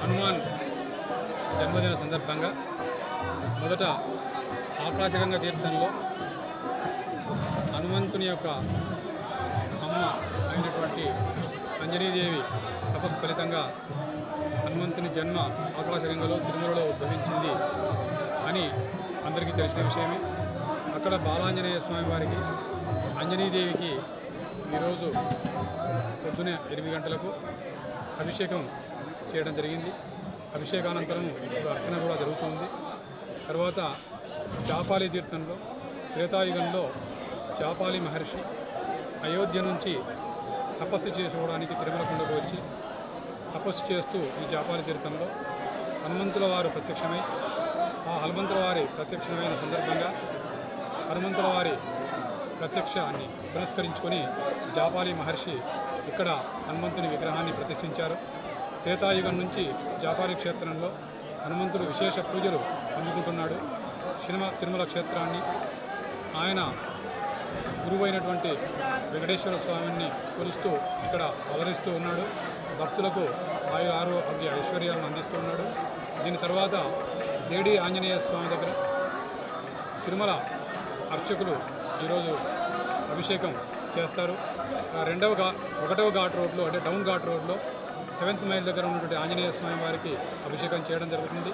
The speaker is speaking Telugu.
హనుమాన్ జన్మదిన సందర్భంగా మొదట ఆకాశగంగా తీర్థంలో హనుమంతుని యొక్క అమ్మ అయినటువంటి అంజనీదేవి తపస్సు ఫలితంగా హనుమంతుని జన్మ ఆకాశగంగలో తిరుమలలో ఉద్భవించింది అని అందరికీ తెలిసిన విషయమే. అక్కడ బాలాంజనేయ స్వామి వారికి అంజనీదేవికి ఈరోజు పొద్దునే ఎనిమిది గంటలకు అభిషేకం చేయడం జరిగింది. అభిషేకానంతరం ఇప్పుడు అర్చన కూడా జరుగుతుంది. తర్వాత చాపాలి తీర్థంలో త్రేతాయుగంలో చాపాలి మహర్షి అయోధ్య నుంచి తపస్సు చేసుకోవడానికి తిరుమల కొండకు వచ్చి తపస్సు చేస్తూ ఈ చాపాలి తీర్థంలో హనుమంతుల వారు ప్రత్యక్షమై ఆ హనుమంతుల వారి ప్రత్యక్షమైన సందర్భంగా హనుమంతుల వారి ప్రత్యక్షాన్ని పురస్కరించుకొని జాపాలి మహర్షి ఇక్కడ హనుమంతుని విగ్రహాన్ని ప్రతిష్ఠించారు. త్రేతాయుగం నుంచి జాపారి క్షేత్రంలో హనుమంతుడు విశేష పూజలు అందుకుంటున్నాడు. సినిమ తిరుమల క్షేత్రాన్ని ఆయన గురువైనటువంటి వెంకటేశ్వర స్వామిని కొలుస్తూ ఇక్కడ అవతరిస్తూ ఉన్నాడు. భక్తులకు ఆయు ఆరోగ్య ఐశ్వర్యాలను అందిస్తూ ఉన్నాడు. దీని తర్వాత దేడి ఆంజనేయ స్వామి దగ్గర తిరుమల అర్చకులు ఈరోజు అభిషేకం చేస్తారు. రెండవ ఘా ఒకటవ ఘాట్ రోడ్లో అంటే డౌన్ ఘాట్ రోడ్లో సెవెంత్ మైల్ దగ్గర ఉన్నటువంటి ఆంజనేయ స్వామి వారికి అభిషేకం చేయడం జరుగుతుంది.